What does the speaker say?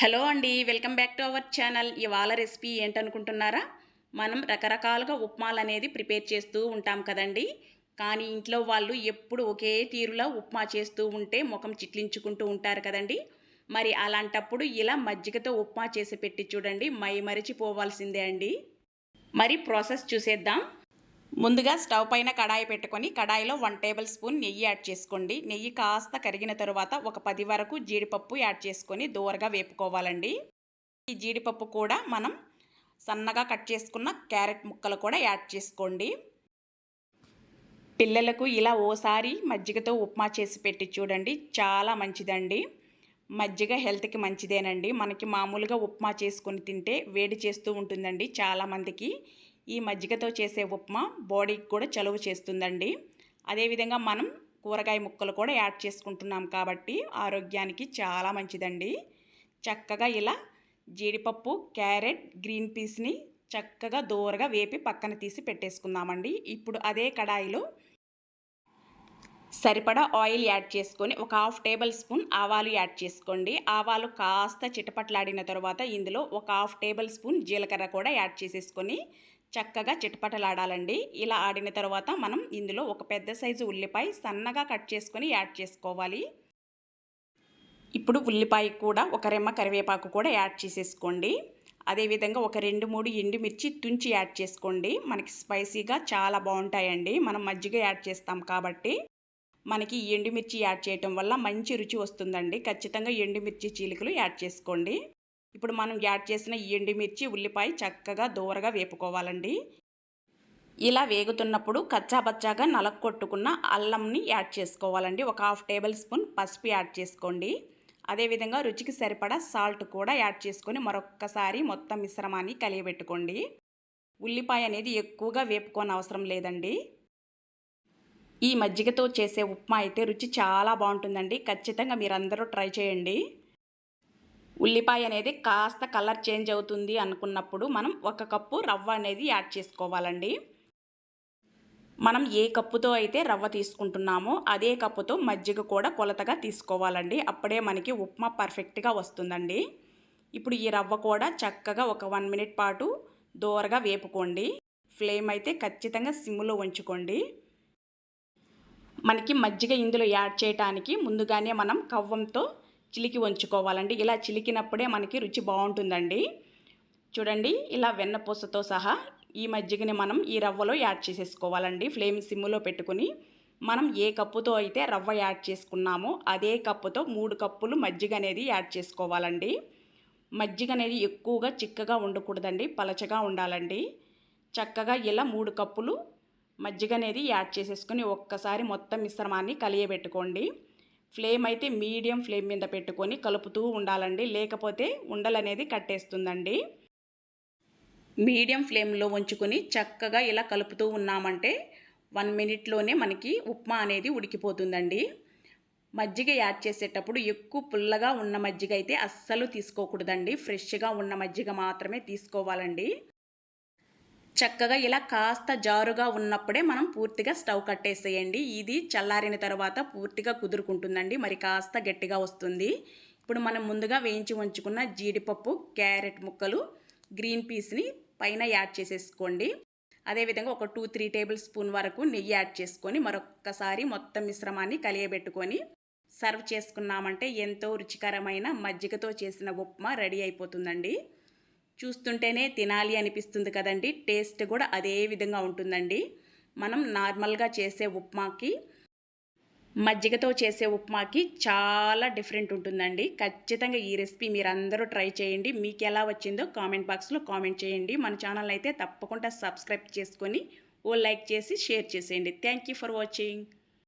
Hello అండి welcome back to our channel. ఇవాళ recipe ఏంటనుకుంటున్నారా? మనం రకరకాలుగా ఉప్మాలు అనేది ప్రిపేర్ చేస్తూ ఉంటాం కదండి. కానీ ఇంట్లో వాళ్ళు ఎప్పుడు ఒకే తీరులో ఉప్మా చేస్తూ ఉంటే ముఖం చిట్లించుకుంటూ ఉంటారు కదండి. మరి అలాంటప్పుడు ఇలా మజ్జిగతో ఉప్మా చేసి పెట్టి చూడండి మై మరిచిపోవాల్సిందే అండి. మరి ప్రాసెస్ చూసేద్దాం. ముందుగా స్టవ్ పైన కడాయి పెట్టుకొని కడాయిలో వన్ టేబుల్ స్పూన్ నెయ్యి యాడ్ చేసుకోండి. నెయ్యి కాస్త కరిగిన తరువాత ఒక పది వరకు జీడిపప్పు యాడ్ చేసుకొని దూరగా వేపుకోవాలండి. ఈ జీడిపప్పు కూడా మనం సన్నగా కట్ చేసుకున్న క్యారెట్ ముక్కలు కూడా యాడ్ చేసుకోండి. పిల్లలకు ఇలా ఓసారి మజ్జిగతో ఉప్మా చేసి పెట్టి చూడండి. చాలా మంచిదండి. మజ్జిగ హెల్త్కి మంచిదేనండి. మనకి మామూలుగా ఉప్మా చేసుకొని తింటే వేడి చేస్తూ ఉంటుందండి చాలామందికి. ఈ మజ్జిగతో చేసే ఉప్మా బాడీకి కూడా చలువ చేస్తుందండి. అదేవిధంగా మనం కూరగాయ ముక్కలు కూడా యాడ్ చేసుకుంటున్నాం కాబట్టి ఆరోగ్యానికి చాలా మంచిదండి. చక్కగా ఇలా జీడిపప్పు క్యారెట్ గ్రీన్ పీస్ని చక్కగా దూరగా వేపి పక్కన తీసి పెట్టేసుకుందామండి. ఇప్పుడు అదే కడాయిలో సరిపడా ఆయిల్ యాడ్ చేసుకొని ఒక హాఫ్ టేబుల్ స్పూన్ ఆవాలు యాడ్ చేసుకోండి. ఆవాలు కాస్త చిటపట్లాడిన తర్వాత ఇందులో ఒక హాఫ్ టేబుల్ స్పూన్ జీలకర్ర కూడా యాడ్ చేసేసుకొని చక్కగా చిటపటలాడాలండి. ఇలా ఆడిన తర్వాత మనం ఇందులో ఒక పెద్ద సైజు ఉల్లిపాయ సన్నగా కట్ చేసుకొని యాడ్ చేసుకోవాలి. ఇప్పుడు ఉల్లిపాయ కూడా ఒక రెమ్మ కరివేపాకు కూడా యాడ్ చేసేసుకోండి. అదేవిధంగా ఒక రెండు మూడు ఎండుమిర్చి తుంచి యాడ్ చేసుకోండి. మనకి స్పైసీగా చాలా బాగుంటాయండి. మనం మజ్జిగ యాడ్ చేస్తాం కాబట్టి. మనకి ఎండుమిర్చి యాడ్ చేయటం వల్ల మంచి రుచి వస్తుందండి. ఖచ్చితంగా ఎండుమిర్చి చీలికలు యాడ్ చేసుకోండి. ఇప్పుడు మనం యాడ్ చేసిన ఎండుమిర్చి ఉల్లిపాయ చక్కగా దూరగా వేపుకోవాలండి. ఇలా వేగుతున్నప్పుడు కచ్చాబచ్చాగా నలక్కొట్టుకున్న అల్లంని యాడ్ చేసుకోవాలండి. ఒక హాఫ్ టేబుల్ స్పూన్ పసుపు యాడ్ చేసుకోండి. అదేవిధంగా రుచికి సరిపడా సాల్ట్ కూడా యాడ్ చేసుకొని మరొక్కసారి మొత్తం మిశ్రమాన్ని కలియబెట్టుకోండి. ఉల్లిపాయ అనేది ఎక్కువగా వేపుకోని అవసరం లేదండి. ఈ మజ్జిగతో చేసే ఉప్మా అయితే రుచి చాలా బాగుంటుందండి. ఖచ్చితంగా మీరందరూ ట్రై చేయండి. ఉల్లిపాయ అనేది కాస్త కలర్ చేంజ్ అవుతుంది అనుకున్నప్పుడు మనం ఒక కప్పు రవ్వ అనేది యాడ్ చేసుకోవాలండి. మనం ఏ కప్పుతో అయితే రవ్వ తీసుకుంటున్నామో అదే కప్పుతో మజ్జిగ కూడా కొలతగా తీసుకోవాలండి. అప్పుడే మనకి ఉప్మా పర్ఫెక్ట్గా వస్తుందండి. ఇప్పుడు ఈ రవ్వ కూడా చక్కగా ఒక వన్ మినిట్ పాటు దూరగా వేపుకోండి. ఫ్లేమ్ అయితే ఖచ్చితంగా సిమ్లో ఉంచుకోండి. మనకి మజ్జిగ ఇందులో యాడ్ చేయటానికి ముందుగానే మనం కవ్వంతో చిలికి ఉంచుకోవాలండి ఇలా చిలికినప్పుడే మనకి రుచి బాగుంటుందండి. చూడండి ఇలా వెన్నపూసతో సహా ఈ మజ్జిగని మనం ఈ రవ్వలో యాడ్ చేసేసుకోవాలండి. ఫ్లేమ్ సిమ్లో పెట్టుకుని మనం ఏ కప్పుతో అయితే రవ్వ యాడ్ చేసుకున్నామో అదే కప్పుతో మూడు కప్పులు మజ్జిగ అనేది యాడ్ చేసుకోవాలండి. మజ్జిగ అనేది ఎక్కువగా చిక్కగా ఉండకూడదండి పలచగా ఉండాలండి. చక్కగా ఇలా మూడు కప్పులు మజ్జిగ అనేది యాడ్ చేసేసుకుని ఒక్కసారి మొత్తం మిశ్రమాన్ని కలియబెట్టుకోండి. ఫ్లేమ్ అయితే మీడియం ఫ్లేమ్ మీద పెట్టుకొని కలుపుతూ ఉండాలండి. లేకపోతే ఉండలు అనేది కట్టేస్తుందండి. మీడియం ఫ్లేమ్లో ఉంచుకొని చక్కగా ఇలా కలుపుతూ ఉన్నామంటే వన్ మినిట్లోనే మనకి ఉప్మా అనేది ఉడికిపోతుందండి. మజ్జిగ యాడ్ చేసేటప్పుడు ఎక్కువ పుల్లగా ఉన్న మజ్జిగ అయితే అస్సలు తీసుకోకూడదండి. ఫ్రెష్గా ఉన్న మజ్జిగ మాత్రమే తీసుకోవాలండి. చక్కగా ఇలా కాస్త జారుగా ఉన్నప్పుడే మనం పూర్తిగా స్టవ్ కట్టేసేయండి. ఇది చల్లారిన తర్వాత పూర్తిగా కుదురుకుంటుందండి. మరి కాస్త గట్టిగా వస్తుంది. ఇప్పుడు మనం ముందుగా వేయించి ఉంచుకున్న జీడిపప్పు క్యారెట్ ముక్కలు గ్రీన్ పీస్ని పైన యాడ్ చేసేసుకోండి. అదేవిధంగా ఒక టూ త్రీ టేబుల్ స్పూన్ వరకు నెయ్యి యాడ్ చేసుకొని మరొక్కసారి మొత్తం మిశ్రమాన్ని కలియబెట్టుకొని సర్వ్ చేసుకున్నామంటే ఎంతో రుచికరమైన మజ్జిగతో చేసిన ఉప్మా రెడీ అయిపోతుందండి. చూస్తుంటేనే తినాలి అనిపిస్తుంది కదండి. టేస్ట్ కూడా అదే విధంగా ఉంటుందండి. మనం నార్మల్గా చేసే ఉప్మాకి మజ్జిగతో చేసే ఉప్మాకి చాలా డిఫరెంట్ ఉంటుందండి. ఖచ్చితంగా ఈ రెసిపీ మీరు అందరూ ట్రై చేయండి. మీకు ఎలా వచ్చిందో కామెంట్ బాక్స్లో కామెంట్ చేయండి. మన ఛానల్ అయితే తప్పకుండా సబ్స్క్రైబ్ చేసుకొని ఓ లైక్ చేసి షేర్ చేసేయండి. Thank you for watching.